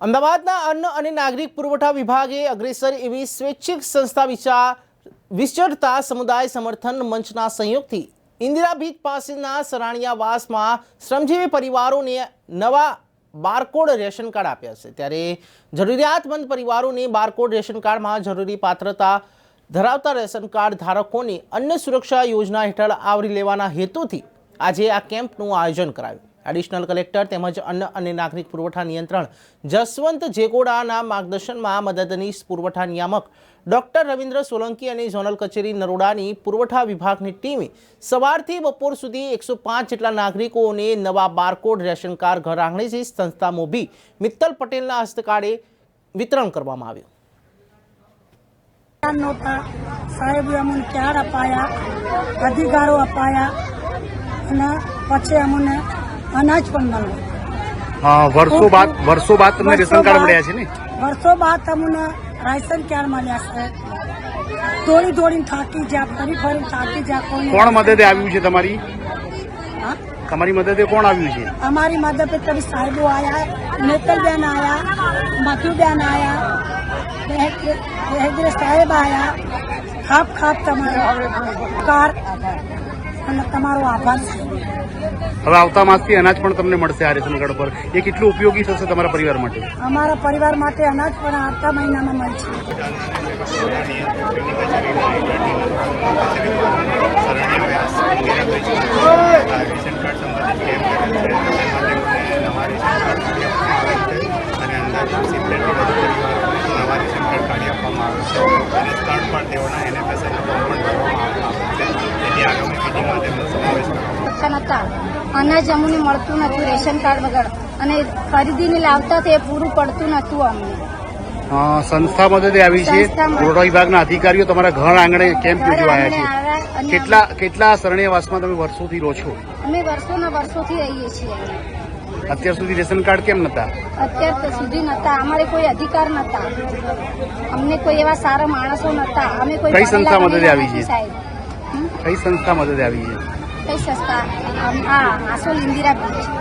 અમદાવાદના અન્ન અને નાગરિક પુરવઠા વિભાગે અગ્રેસર એવી સ્વૈચ્છિક સંસ્થા વિચાર વિચરતા સમુદાય સમર્થન મંચના સંયોગથી ઇન્દિરા બીચ પાસેના સરાણિયાવાસમાં શ્રમજીવી પરિવારોને નવા બારકોડ રેશન કાર્ડ આપ્યા છે. ત્યારે જરૂરિયાતમંદ પરિવારોને બારકોડ રેશન કાર્ડમાં જરૂરી પાત્રતા ધરાવતા રેશન કાર્ડ ધારકોને અન્ન સુરક્ષા યોજના હેઠળ આવરી લેવાના હેતુથી આજે આ કેમ્પનું આયોજન કરાયું. એડિશનલ કલેક્ટર તેમજ અન્ન અને નાગરિક પુરવઠા નિયંત્રણ. જસવંત જેકોડાના માર્ગદર્શનમાં મદદનીશ પુરવઠા નિયામક ડોક્ટર રવિન્દ્ર સોલંકી અને ઝોનલ કચેરી નરોડાની પુરવઠા વિભાગની ટીમે સવારથી બપોર સુધી એકસો પાંચ જેટલા નાગરિકોને નવા બારકોડ, રેશન કાર્ડ, ઘર આંગણેથી સંસ્થા મોભી, મિત્તલ પટેલના હસ્તકાળે વિતરણ કરવામાં આવ્યું. નહોતા સાહેબે અમને ક્યાર અપાયા, અધિકારો અપાયા અને પછી અમને અનાજ પણ મળે. વર્ષો બાદ વર્ષો બાદ તમને રેશન કાર્ડ મળ્યા છે ને? વર્ષો બાદ તમને રાશન કાર્ડ મળ્યા છે? દોડી દોડીને થાકી જ્યાં ફરી ફરી થાકી જ્યાં કોણ મદદે આવ્યું છે તમારી? તમારી મદદે કોણ આવ્યું છે? અમારી મદદ તમે સાહેબો આયા નેતલબેન આયા મધુબેન આયા સાહેબ આયા. ખાપ ખાપ તમારે કાર તમારો આભાર. છે હવે આવતા માસથી અનાજ પણ તમને મળશે આ રેશન કાર્ડ પર. એ કેટલું ઉપયોગી થશે તમારા પરિવાર માટે? અમારા પરિવાર માટે અનાજ પણ આવતા મહિનામાં મળશે આપવામાં આવે છે. અને અંદાજિત સિત્તેરથી વધુ પરિવારોને નવા રેશન કાર્ડ કાઢી આપવામાં આવે છે. અને સ્થળ પર તેઓના એનએફએસએના ફોર્મ પણ ભરવામાં આવે છે તેથી આગામી પેઢીમાં તેમનો કરવામાં નતા અનાજ અમને મળતું નતું રેશન કાર્ડ વગર. અને ખરીદીને લાવતા તે પૂરું પડતું નતું અમને. સંસ્થા મદદે આવી છે. પુરવઠા વિભાગના અધિકારીઓ તમારા ઘર આંગણે કેમ્પ ઘર યોજવાયા છે. કેટલા કેટલા શરણ્યવાસમાં તમે વર્ષોથી રહો છો? અમે વર્ષોના વર્ષોથી રહીએ છીએ અત્યાર સુધી રેશન કાર્ડ કેમ નતા અત્યાર સુધી નતા અમારે કોઈ અધિકાર નતા અમને કોઈ એવા સારા માણસો નતા અમે કોઈ કઈ સંસ્થા મદદે આવી છે? કઈ સંસ્થા મદદે આવી છે? કઈ સંસ્થા આમ, આ આસોલ ઇન્દિરા બીચ